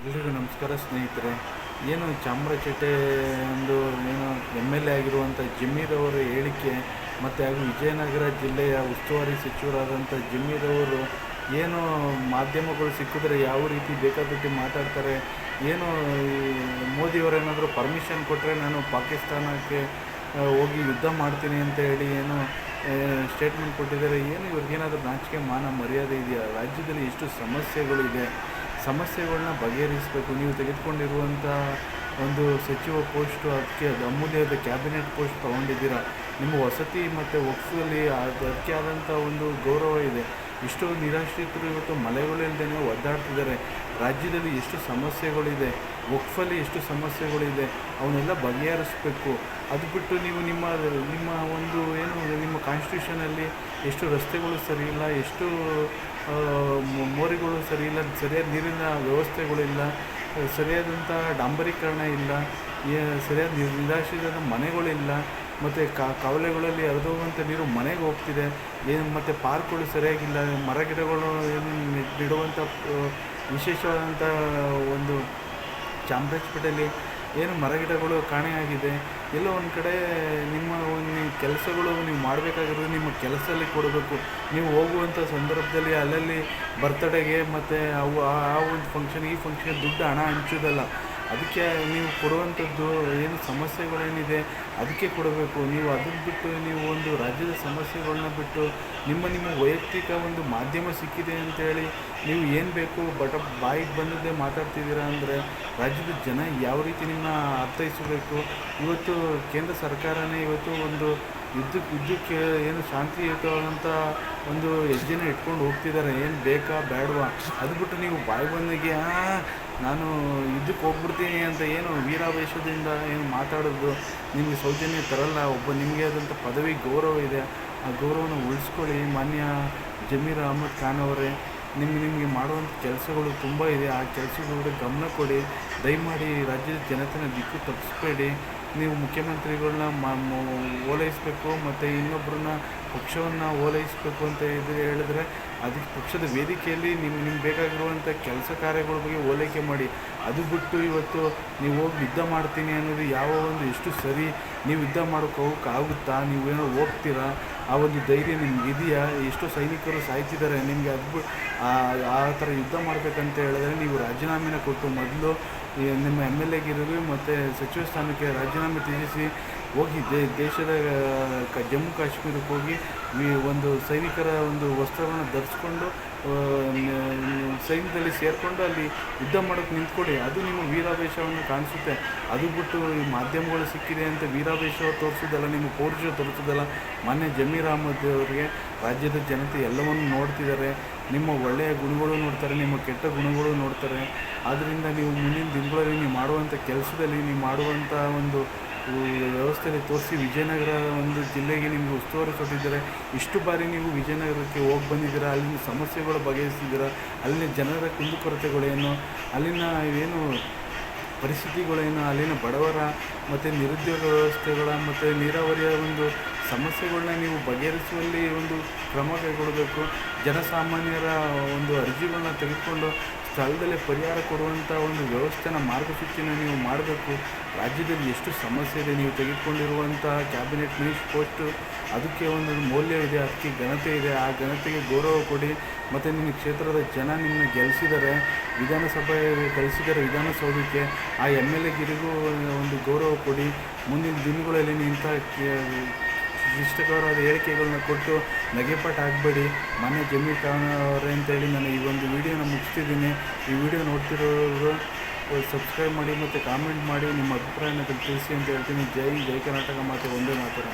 ಎಲ್ರಿಗೂ ನಮಸ್ಕಾರ ಸ್ನೇಹಿತರೆ. ಏನು ಚಾಮರಚೇಟೆ ಒಂದು ಏನು ಎಂ ಎಲ್ ಎ ಆಗಿರುವಂಥ ಜಮೀರ್ ಅವರ ಹೇಳಿಕೆ ಮತ್ತು ಹಾಗೂ ವಿಜಯನಗರ ಜಿಲ್ಲೆಯ ಉಸ್ತುವಾರಿ ಸಚಿವರಾದಂಥ ಜಮೀರ್ ಅವರು ಏನು ಮಾಧ್ಯಮಗಳು ಸಿಕ್ಕಿದ್ರೆ ಯಾವ ರೀತಿ ಬೇಕಾದಕ್ಕೆ ಮಾತಾಡ್ತಾರೆ, ಏನು ಮೋದಿಯವರೇನಾದರೂ ಪರ್ಮಿಷನ್ ಕೊಟ್ಟರೆ ನಾನು ಪಾಕಿಸ್ತಾನಕ್ಕೆ ಹೋಗಿ ಯುದ್ಧ ಮಾಡ್ತೀನಿ ಅಂತ ಹೇಳಿ ಏನು ಸ್ಟೇಟ್ಮೆಂಟ್ ಕೊಟ್ಟಿದ್ದಾರೆ. ಏನು ಇವ್ರಿಗೇನಾದರೂ ನಾಚಿಕೆ, ಮಾನ ಮರ್ಯಾದೆ ಇದೆಯಾ? ರಾಜ್ಯದಲ್ಲಿ ಎಷ್ಟು ಸಮಸ್ಯೆಗಳಿದೆ? ಸಮಸ್ಯೆಗಳನ್ನ ಬಗೆಹರಿಸಬೇಕು. ನೀವು ತೆಗೆದುಕೊಂಡಿರುವಂಥ ಒಂದು ಸಚಿವ ಪೋಸ್ಟು, ಅದಕ್ಕೆ ಅದು ಅಮೂಲ್ಯದ ಕ್ಯಾಬಿನೆಟ್ ಪೋಸ್ಟ್ ತೊಗೊಂಡಿದ್ದೀರಾ? ನಿಮ್ಮ ವಸತಿ ಮತ್ತು ವಕ್ಫಲ್ಲಿ ಅದು ಅದಕ್ಕೆ ಆದಂಥ ಒಂದು ಗೌರವ ಇದೆ. ಎಷ್ಟೋ ನಿರಾಶ್ರಿತರು ಇವತ್ತು ಮಲೆಗಳಿಲ್ದೇ ಒದ್ದಾಡ್ತಿದ್ದಾರೆ. ರಾಜ್ಯದಲ್ಲಿ ಎಷ್ಟು ಸಮಸ್ಯೆಗಳಿದೆ, ವಕ್ಫಲ್ಲಿ ಎಷ್ಟು ಸಮಸ್ಯೆಗಳಿದೆ, ಅವನ್ನೆಲ್ಲ ಬಗೆಹರಿಸ್ಬೇಕು. ಅದು ಬಿಟ್ಟು ನೀವು ನಿಮ್ಮ ನಿಮ್ಮ ಒಂದು ಏನು, ನಿಮ್ಮ ಕಾನ್ಸ್ಟಿಟ್ಯೂಷನಲ್ಲಿ ಎಷ್ಟು ರಸ್ತೆಗಳು ಸರಿ ಇಲ್ಲ, ಎಷ್ಟು ಮೋರಿಗಳು ಸರಿ ಇಲ್ಲ, ಸರಿಯಾದ ನೀರಿನ ವ್ಯವಸ್ಥೆಗಳಿಲ್ಲ ಸರಿಯಾದಂಥ ಡಾಂಬರೀಕರಣ ಇಲ್ಲ ಸರಿಯಾದ ನಿರ್ದಾಶಿತ ಮನೆಗಳಿಲ್ಲ ಮತ್ತು ಕವಲೆಗಳಲ್ಲಿ ಹರಿದೋಗುವಂಥ ನೀರು ಮನೆಗೆ ಹೋಗ್ತಿದೆ ಏನು ಮತ್ತು ಪಾರ್ಕ್ಗಳು ಸರಿಯಾಗಿಲ್ಲ ಮರ ಗಿಡಗಳು ಏನು ನೆಡ್- ನೆಡುವಂಥ ವಿಶೇಷವಾದಂಥ ಒಂದು ಚಾಮರಾಜಪೇಟೆಯಲ್ಲಿ ಏನು ಮರಗಿಡಗಳು ಕಾಣೆಯಾಗಿದೆ, ಎಲ್ಲೋ ಒಂದು ಕಡೆ ನಿಮ್ಮ ಕೆಲಸಗಳು ನೀವು ಮಾಡಬೇಕಾಗಿರೋದು ನಿಮ್ಮ ಕೆಲಸದಲ್ಲಿ ಕೊಡಬೇಕು. ನೀವು ಹೋಗುವಂಥ ಸಂದರ್ಭದಲ್ಲಿ ಅಲ್ಲಲ್ಲಿ ಬರ್ತಡೇಗೆ ಮತ್ತು ಅವು ಆ ಒಂದು ಫಂಕ್ಷನ್ ಈ ಫಂಕ್ಷನ್ ದುಡ್ಡು ಹಣ ಹಂಚೋದಲ್ಲ. ಅದಕ್ಕೆ ನೀವು ಕೊಡುವಂಥದ್ದು ಏನು ಸಮಸ್ಯೆಗಳೇನಿದೆ, ಅದಕ್ಕೆ ಕೊಡಬೇಕು. ನೀವು ಅದನ್ನು ಬಿಟ್ಟು ನೀವು ಒಂದು ರಾಜ್ಯದ ಸಮಸ್ಯೆಗಳನ್ನ ಬಿಟ್ಟು ನಿಮ್ಮ ನಿಮ್ಮ ವೈಯಕ್ತಿಕ ಒಂದು ಮಾಧ್ಯಮ ಸಿಕ್ಕಿದೆ ಅಂತೇಳಿ ನೀವು ಏನು ಬೇಕು ಬಟ್ ಬಾಯಿಗೆ ಬಂದದ್ದೇ ಮಾತಾಡ್ತಿದ್ದೀರಾ ಅಂದರೆ ರಾಜ್ಯದ ಜನ ಯಾವ ರೀತಿ ನಿಮ್ಮ ಅರ್ಥೈಸಬೇಕು? ಇವತ್ತು ಕೇಂದ್ರ ಸರ್ಕಾರನೇ ಇವತ್ತು ಒಂದು ಯುದ್ಧಕ್ಕೆ ಯುದ್ಧಕ್ಕೆ ಏನು ಶಾಂತಿಯುತವಾದಂಥ ಒಂದು ಹೆಜ್ಜೆನ ಇಟ್ಕೊಂಡು ಹೋಗ್ತಿದ್ದಾರೆ. ಏನು ಬೇಕಾ, ಬೇಡವಾ? ಅದು ಬಿಟ್ಟು ನೀವು ಬಾಯಿ ಬಂದಿಗೆ ನಾನು ಯುದ್ಧಕ್ಕೆ ಹೋಗ್ಬಿಡ್ತೀನಿ ಅಂತ ಏನು ವೀರಾವೇಶದಿಂದ ಏನು ಮಾತಾಡೋದು? ನಿಮಗೆ ಸೌಜನ್ಯ ತರಲ್ಲ. ಒಬ್ಬ ನಿಮಗೆ ಆದಂಥ ಪದವಿ ಗೌರವ ಇದೆ. ಆ ಗೌರವನ ಉಳಿಸ್ಕೊಳ್ಳಿ. ಮಾನ್ಯ ಜಮೀರ್ ಅಹಮದ್ ಖಾನ್ ಅವರೇ ನಿಮ್ಗೆ ನಿಮಗೆ ಮಾಡುವಂಥ ಕೆಲಸಗಳು ತುಂಬ ಇದೆ. ಆ ಕೆಲಸಗಳಿಗೆ ಗಮನ ಕೊಡಿ. ದಯಮಾಡಿ ರಾಜ್ಯದ ಜನತೆನ ದಿಕ್ಕು ತಪ್ಪಿಸ್ಬೇಡಿ. ನೀವು ಮುಖ್ಯಮಂತ್ರಿಗಳನ್ನ ಓಲೈಸಬೇಕು ಮತ್ತು ಇನ್ನೊಬ್ಬರನ್ನ ಪಕ್ಷವನ್ನು ಓಲೈಸಬೇಕು ಅಂತ ಇದ್ರೆ ಹೇಳಿದ್ರೆ ಅದಕ್ಕೆ ಪಕ್ಷದ ವೇದಿಕೆಯಲ್ಲಿ ನಿಮ್ಮ ನಿಮ್ಗೆ ಬೇಕಾಗಿರುವಂಥ ಕೆಲಸ ಕಾರ್ಯಗಳ ಬಗ್ಗೆ ಓಲೈಕೆ ಮಾಡಿ. ಅದು ಬಿಟ್ಟು ಇವತ್ತು ನೀವು ಹೋಗಿ ಯುದ್ಧ ಮಾಡ್ತೀನಿ ಅನ್ನೋದು ಯಾವ ಒಂದು ಎಷ್ಟು ಸರಿ ನೀವು ಯುದ್ಧ ಮಾಡೋಕೆ ನೀವು ನೀವೇನೋ ಹೋಗ್ತೀರಾ? ಆ ಒಂದು ಧೈರ್ಯ ನಿಮ್ಗೆ ಇದೆಯಾ? ಎಷ್ಟೋ ಸೈನಿಕರು ಸಾಯ್ತಿದ್ದಾರೆ. ನಿಮಗೆ ಅದು ಬಿಟ್ಟು ಆ ಥರ ಯುದ್ಧ ಮಾಡಬೇಕಂತ ಹೇಳಿದ್ರೆ ನೀವು ರಾಜೀನಾಮೆನ ಕೊಟ್ಟು ಮೊದಲು ನಿಮ್ಮ ಎಂ ಎಲ್ ಎಗಿರೋದು ಮತ್ತು ಸಚಿವ ಸ್ಥಾನಕ್ಕೆ ರಾಜೀನಾಮೆ ತ್ಯಜಿಸಿ ಹೋಗಿ ದೇಶದ ಕ ಜಮ್ಮು ಕಾಶ್ಮೀರಕ್ಕೆ ಹೋಗಿ ಒಂದು ಸೈನಿಕರ ಒಂದು ವಸ್ತ್ರವನ್ನು ಧರಿಸ್ಕೊಂಡು ಸೈನ್ಯದಲ್ಲಿ ಸೇರಿಕೊಂಡು ಅಲ್ಲಿ ಯುದ್ಧ ಮಾಡೋಕ್ಕೆ ನಿಂತ್ಕೊಳ್ಳಿ ಅದು ನಿಮ್ಮ ವೀರಾವೇಶವನ್ನು ಕಾಣಿಸುತ್ತೆ. ಅದು ಬಿಟ್ಟು ಈ ಮಾಧ್ಯಮಗಳು ಸಿಕ್ಕಿದೆ ಅಂತ ವೀರಾವೇಶ ತೋರಿಸೋದಲ್ಲ ನಿಮ್ಮ ಪೌರುಷ ತೋರಿಸೋದಲ್ಲ ಮೊನ್ನೆ ಜಮೀರ್ ಅಹಮದ್ ಅವರಿಗೆ ರಾಜ್ಯದ ಜನತೆ ಎಲ್ಲವನ್ನು ನೋಡ್ತಿದ್ದಾರೆ. ನಿಮ್ಮ ಒಳ್ಳೆಯ ಗುಣಗಳು ನೋಡ್ತಾರೆ, ನಿಮ್ಮ ಕೆಟ್ಟ ಗುಣಗಳು ನೋಡ್ತಾರೆ. ಆದ್ದರಿಂದ ನೀವು ಮುಂದಿನ ದಿನಗಳಲ್ಲಿ ನೀವು ಮಾಡುವಂಥ ಕೆಲಸದಲ್ಲಿ ನೀವು ಮಾಡುವಂಥ ಒಂದು ವ್ಯವಸ್ಥೆಯಲ್ಲಿ ತೋರಿಸಿ. ವಿಜಯನಗರ ಒಂದು ಜಿಲ್ಲೆಗೆ ನಿಮಗೆ ಉಸ್ತುವಾರಿ ಕೊಟ್ಟಿದ್ದಾರೆ. ಇಷ್ಟು ಬಾರಿ ನೀವು ವಿಜಯನಗರಕ್ಕೆ ಹೋಗಿ ಬಂದಿದ್ದೀರಾ? ಅಲ್ಲಿನ ಸಮಸ್ಯೆಗಳು ಬಗೆಹರಿಸಿದ್ದೀರಾ? ಅಲ್ಲಿನ ಜನರ ಕುಂದುಕೊರತೆಗಳೇನು? ಅಲ್ಲಿನ ಏನು ಪರಿಸ್ಥಿತಿಗಳೇನು? ಅಲ್ಲಿನ ಬಡವರ ಮತ್ತು ನಿರುದ್ಯೋಗ ವ್ಯವಸ್ಥೆಗಳ ಮತ್ತು ನೀರಾವರಿಯ ಒಂದು ಸಮಸ್ಯೆಗಳನ್ನ ನೀವು ಬಗೆಹರಿಸುವಲ್ಲಿ ಒಂದು ಕ್ರಮ ಕೈಗೊಳ್ಳಬೇಕು. ಜನಸಾಮಾನ್ಯರ ಒಂದು ಅರ್ಜಿಗಳನ್ನ ತೆಗೆದುಕೊಂಡು ಸ್ಥಳದಲ್ಲೇ ಪರಿಹಾರ ಕೊಡುವಂಥ ಒಂದು ವ್ಯವಸ್ಥೆನ ಮಾರ್ಗಸೂಚಿನ ನೀವು ಮಾಡಬೇಕು. ರಾಜ್ಯದಲ್ಲಿ ಎಷ್ಟು ಸಮಸ್ಯೆ ಇದೆ ನೀವು ತೆಗೆದುಕೊಂಡಿರುವಂಥ ಕ್ಯಾಬಿನೆಟ್ ಮಿನಿಸ್ಟ್ ಪೋಸ್ಟು, ಅದಕ್ಕೆ ಒಂದು ಮೌಲ್ಯ ಇದೆ, ಅದಕ್ಕೆ ಘನತೆ ಇದೆ, ಆ ಘನತೆಗೆ ಗೌರವ ಕೊಡಿ. ಮತ್ತು ನಿಮ್ಮ ಕ್ಷೇತ್ರದ ಜನ ನಿಮ್ಮನ್ನ ಗೆಲ್ಲಿಸಿದ್ದಾರೆ ವಿಧಾನಸಭೆ ಕಳಿಸಿದ್ದಾರೆ ವಿಧಾನಸೌಧಕ್ಕೆ, ಆ ಎಂ ಎಲ್ ಎಗಿರಿಗೂ ಒಂದು ಗೌರವ ಕೊಡಿ. ಮುಂದಿನ ದಿನಗಳಲ್ಲಿ ಕೆ- ಇಷ್ಟಕರವಾದ ಹೇಳಿಕೆಗಳನ್ನ ಕೊಟ್ಟು ನಗೆಪಾಟ್ ಆಗಬೇಡಿ ಮನೆ ಜಮ್ಮಿ ಅವರೇ ಅಂತೇಳಿ ನಾನು ಈ ಒಂದು ವಿಡಿಯೋನ ಮುಗಿಸ್ತಿದ್ದೀನಿ. ಈ ವಿಡಿಯೋ ನೋಡ್ತಿರೋರು ಸಬ್ಸ್ಕ್ರೈಬ್ ಮಾಡಿ ಮತ್ತು ಕಾಮೆಂಟ್ ಮಾಡಿ ನಿಮ್ಮ ಅಭಿಪ್ರಾಯನ ತಿಳಿಸಿ ಅಂತ ಹೇಳ್ತೀನಿ. ಜೈ ಜೈ ಕರ್ನಾಟಕ ಮಾತೆ, ಒಂದೇ ಮಾತ್ರ.